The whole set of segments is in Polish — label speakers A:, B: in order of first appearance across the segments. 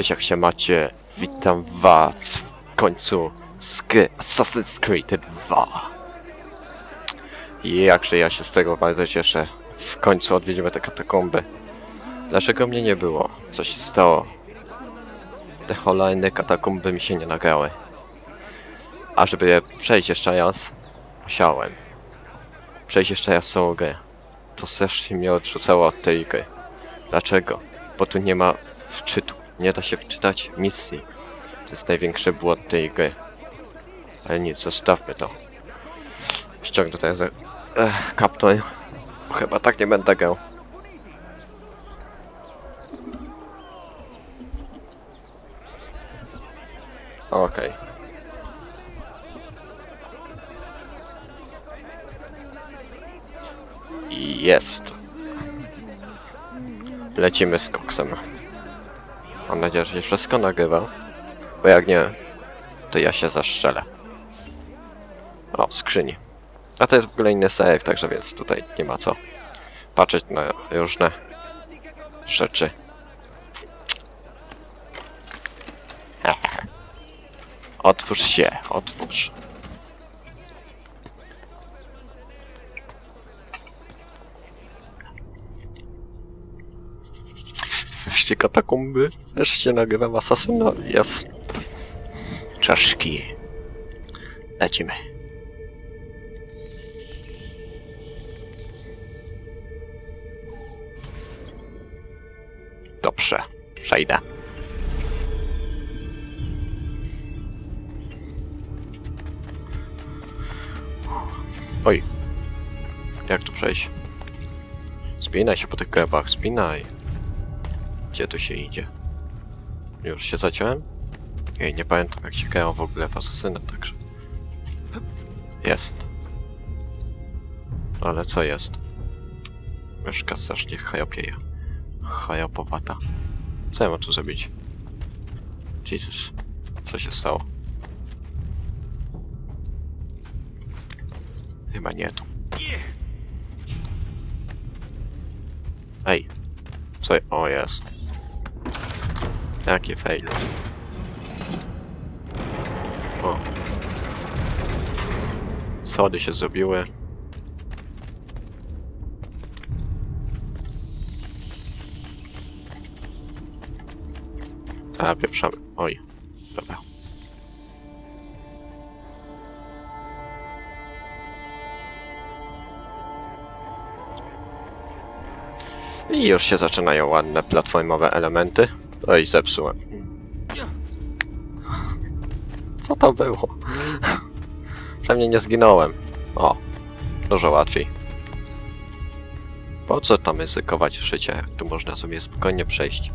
A: Cześć, jak się macie? Witam was w końcu z Assassin's Creed 2. I jakże ja się z tego bardzo cieszę. W końcu odwiedzimy te katakomby. Dlaczego mnie nie było? Co się stało? Te kolejne katakomby mi się nie nagrały. A żeby je przejść jeszcze raz, musiałem. Przejść jeszcze raz całą grę. To strasznie mnie odrzucało od tej gry. Dlaczego? Bo tu nie ma wczytu. Nie da się wczytać misji. To jest największy błąd tej gry. Ale nic, zostawmy to. Ściągnę teraz Ech, kaptur. Chyba tak nie będę grał. Okej. I jest. Lecimy z koksem. Mam nadzieję, że się wszystko nagrywa. Bo jak nie, to ja się zaszczelę. O, w skrzyni. A to jest w ogóle inny save, także więc tutaj nie ma co patrzeć na różne rzeczy. Otwórz się, otwórz. Wreszcie katakumby, wreszcie nagrywam asasyna, jest. Czaszki. Lecimy. Dobrze, przejdę. Oj. Jak tu przejść? Spinaj się po tych kebach, spinaj. Gdzie tu się idzie? Już się zaciąłem? Ej, nie pamiętam jak się grało w ogóle w także... Jest. Ale co jest? Myszka strasznie chajopieje. Chajopowata. Co ja mam tu zrobić? Jesus. Co się stało? Chyba nie tu. Ej. Co? O, jest. Jakie fail. O. Schody się zrobiły. A, pieprzamy. Oj. Dobra. I już się zaczynają ładne platformowe elementy. Oj, zepsułem. Co to było? Pewnie nie zginąłem. O, dużo łatwiej. Po co tam ryzykować życie, tu można sobie spokojnie przejść?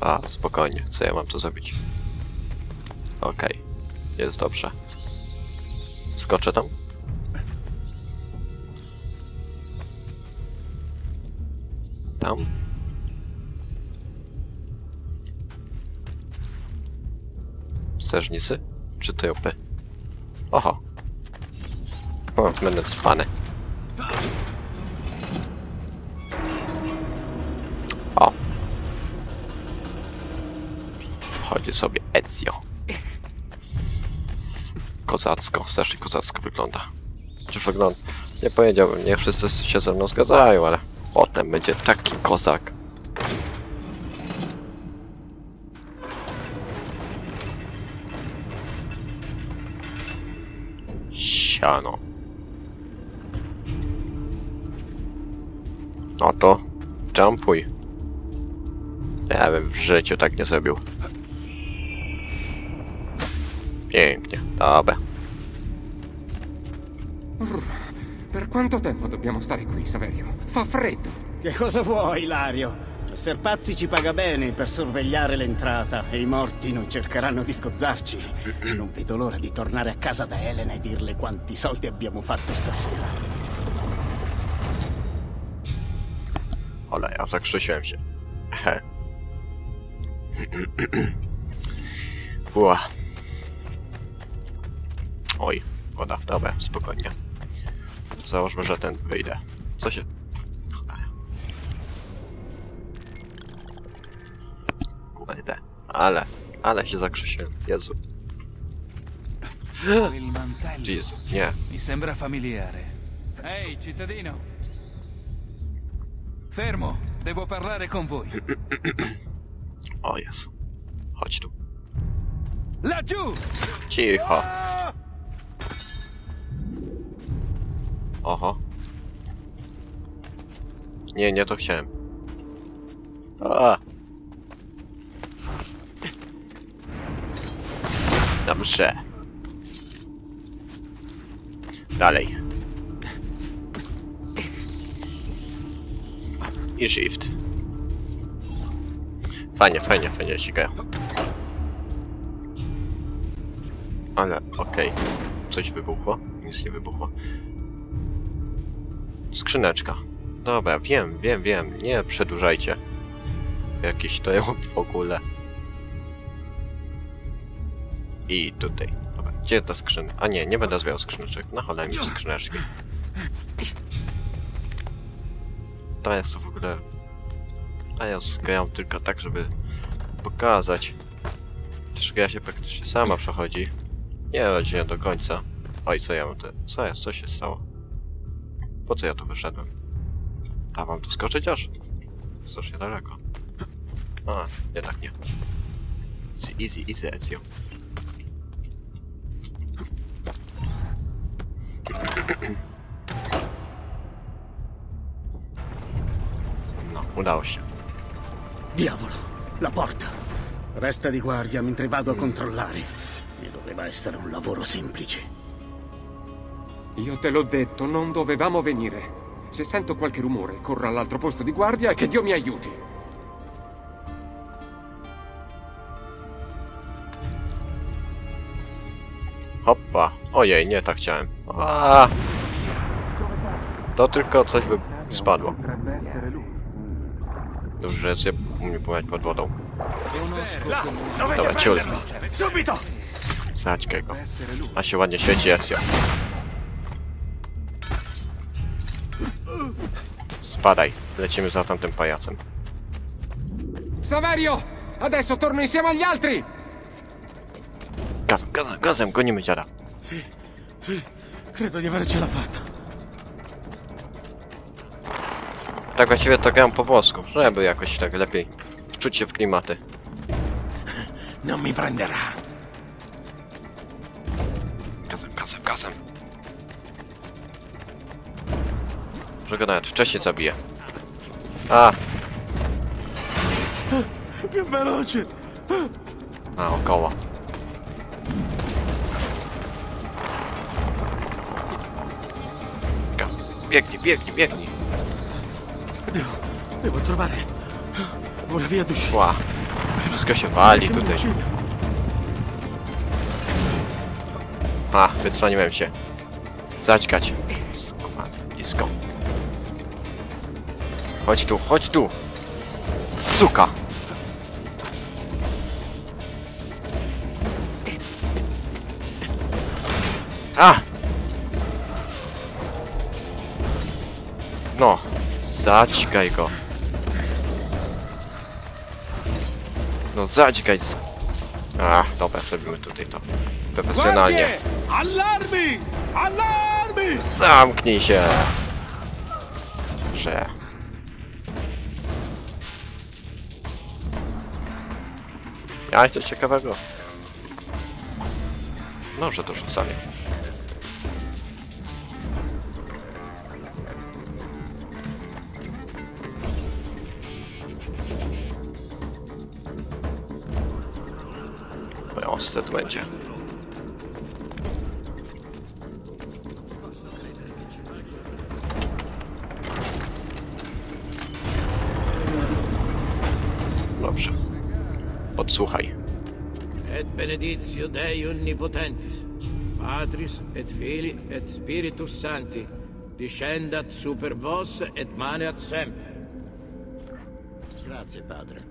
A: A, spokojnie. Co ja mam tu zrobić? Okej. Jest dobrze. Skoczę tam? Tam? Strażnicy? Czy tyłpy? Oho. O, będę cwany. O. Chodzi sobie Ezio. Kozacko, strasznie kozacko wygląda. Chociaż wygląda... Nie powiedziałbym, nie wszyscy się ze mną zgadzają, ale potem będzie taki kozak. Siano. No to jumpuj. Ja bym w życiu tak nie zrobił. Pięknie, dobra.
B: Per quanto tempo dobbiamo stare qui, Saverio? Fa freddo.
C: Che cosa vuoi, Ilario? Messer Pazzi ci paga bene per sorvegliare l'entrata e i morti non cercheranno di sgozzarci. Non vedo l'ora di tornare a casa da Elena e dirle quanti soldi abbiamo fatto stasera.
A: Ola, ja zakrzysiłem się. Ła. Oj, woda, dobra, spokojnie. Załóżmy, że ten wyjdę. Co się... Kurde. Ale, ale się zakrzesiłem. Jezu. Jezu, nie.
D: Mi sembra familiare. Ehi, cittadino. Fermo, devo parlare con voi.
A: O Jezu. Chodź tu.
D: Laggiù!
A: Cicho. Oho. Nie, nie to chciałem. A. Dobrze. Dalej. I shift. Fajnie, fajnie, fajnie ścigają. Ale okej. Coś wybuchło? Nic nie wybuchło. Skrzyneczka. Dobra, wiem, wiem, wiem. Nie przedłużajcie. Jakiś to w ogóle. I tutaj. Dobra, gdzie ta skrzynka? A nie, nie będę zwiał skrzyneczek. Na cholerę mi skrzyneczki. To jest to w ogóle... A ja zgrałem tylko tak, żeby pokazać. Też gra się praktycznie sama przechodzi. Nie rodzinie do końca. Oj, co ja mam te... Co jest? Co się stało? Po co ja tu wyszedłem? Tam mam tu skoczyć aż? Strasznie daleko. A, jednak nie. Easy, easy, easy, Ezio. Udało się.
C: Diavolo, la porta. Resta di guardia mentre vado a controllare. E doveva essere un lavoro semplice.
B: Io te l'ho detto, non dovevamo venire. Se sento qualche rumore, corro all'altro posto di guardia e che Dio mi aiuti.
A: Hoppa. Ojej, nie tak chciałem. A. To tylko coś by spadło. Dobrze, że Ezio umie pływać pod wodą. Dobra, ciul.
C: Subito!
A: Zaćkaj go. A się ładnie świeci Ezio. Spadaj. Lecimy za tamtym pajacem.
B: Saverio! Adesso torno insieme agli altri!
A: Gazem, gazem, gazem, gonimy dziada.
C: Credo di avercela fatta.
A: Tak właściwie to gram po włosku, żeby jakoś tak lepiej wczuć się w klimaty.
C: Non mi prenderà.
A: Gazem, gazem, gazem. Może go nawet wcześniej zabiję. A, naokoło. Ga- Biegnij, biegnij, biegnij.
C: Devo, devo trovare una via d'uscita.
A: Wszystko się wali tutaj. A, wycwaniłem się. Zaćkać. Blisko. Chodź tu, chodź tu. Suka. A! Zaćkaj go. No zaćkaj z... A, dobra, zrobimy tutaj to. Profesjonalnie.
C: Allarmi! Allarmi!
A: Zamknij się! Że... Miałeś coś ciekawego? No, że to rzucanie. Będzie. Dobrze. Podsłuchaj.
E: et benedictio Dei omnipotentis, Patris et Filii et Spiritus Sancti, discendat super vos et maneat semper.
C: Grazie, padre.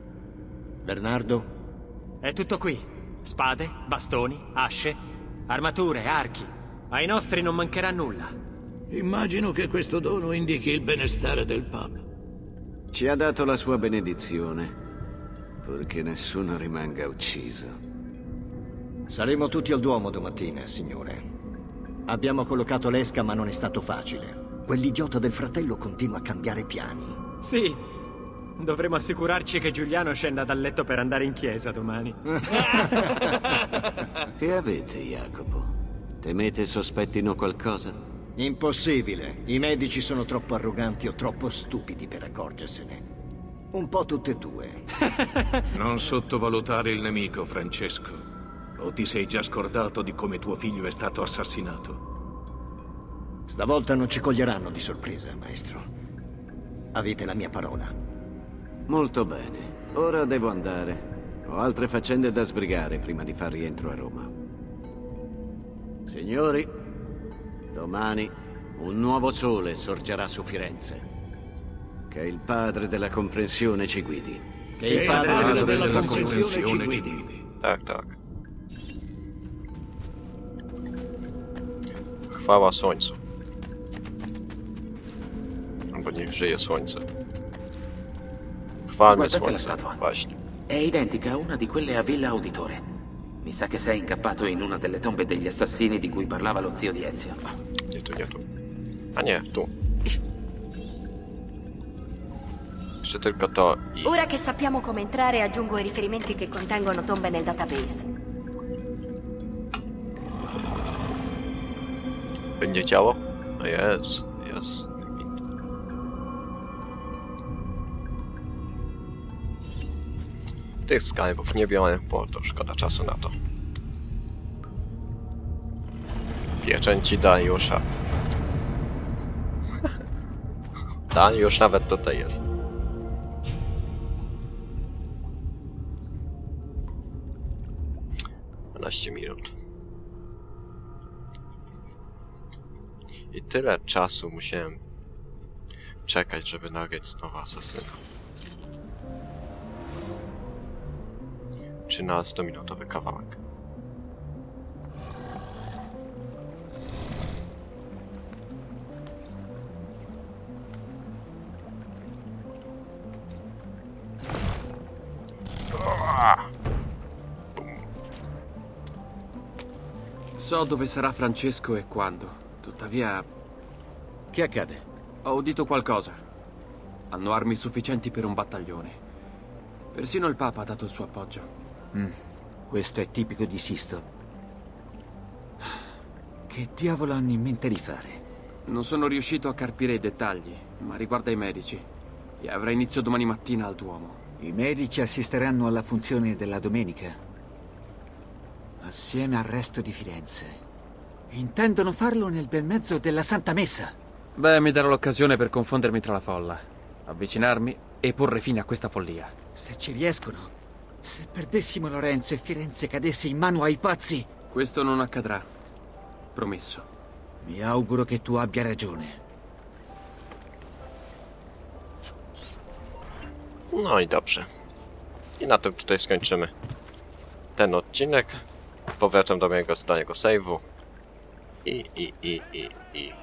C: Bernardo?
F: È tutto qui. Spade, bastoni, asce, armature, archi. Ai nostri non mancherà nulla.
E: Immagino che questo dono indichi il benestare del Papa.
C: Ci ha dato la sua benedizione.
G: purché nessuno rimanga ucciso.
C: Saremo tutti al Duomo domattina, signore. Abbiamo collocato l'esca, ma non è stato facile. Quell'idiota del fratello continua a cambiare piani.
F: Sì, dovremo assicurarci che Giuliano scenda dal letto per andare in chiesa domani.
G: Che avete, Jacopo? Temete sospettino qualcosa?
C: Impossibile. I medici sono troppo arroganti o troppo stupidi per accorgersene. Un po' tutte e due.
H: Non sottovalutare il nemico, Francesco. O ti sei già scordato di come tuo figlio è stato assassinato?
C: Stavolta non ci coglieranno di sorpresa, maestro. Avete la mia parola.
G: Molto bene. Ora devo andare. Ho altre faccende da sbrigare prima di far rientro a Roma. Signori, domani un nuovo sole sorgerà su Firenze. Che il padre della comprensione ci guidi.
C: Che il padre,
H: Padre
C: della,
H: della
C: comprensione ci
H: comprensione ci
C: guidi.
H: guidi.
A: Tak, tak. Chwała słońcu. Albo niech żyje słońce. Chwalmy
I: Guardate la
A: słońce.
I: statua.
A: Właśnie.
I: È identica a una di quelle a Villa Auditore. Mi sa che sei incappato in una delle tombe degli assassini di cui parlava lo zio di Ezio.
A: Nie tu, nie tu. A nie, tu. Jeszcze tylko to i...
J: Ora che sappiamo come entrare, aggiungo i riferimenti che contengono tombe nel database.
A: Będzie działo? No jest, jest. Tych skarbów nie biorę, bo to szkoda czasu na to. Pieczęci Dariusza. Dariusz nawet tutaj jest. Minut. I tyle czasu musiałem czekać, żeby nagrać znowu asasyna. 13-minutowy kawałek.
B: So dove sarà Francesco e quando. Tuttavia,
C: Che accade?
B: ho udito qualcosa. Hanno armi sufficienti per un battaglione. Persino il Papa ha dato il suo appoggio.
K: Questo è tipico di Sisto. Che diavolo hanno in mente di fare?
B: Non sono riuscito a carpire i dettagli, ma riguarda i medici. E avrà inizio domani mattina al Duomo.
K: I medici assisteranno alla funzione della domenica. Assieme al resto di Firenze. Intendono farlo nel bel mezzo della Santa Messa.
B: Beh, mi darò l'occasione per confondermi tra la folla, avvicinarmi e porre fine a questa follia.
K: Se ci riescono. Se perdessimo Lorenzo e Firenze cadesse in mano ai pazzi.
B: Questo non accadrà. Promesso.
K: Mi auguro che tu abbia ragione.
A: No i dobrze. I na tym tutaj skończymy ten odcinek. Powracam do mojego starego save'u. I, i, i, i, i.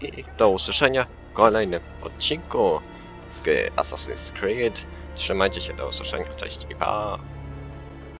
A: I do usłyszenia w kolejnym odcinku z Assassin's Creed. Trzymajcie się, do usłyszenia. Cześć i pa!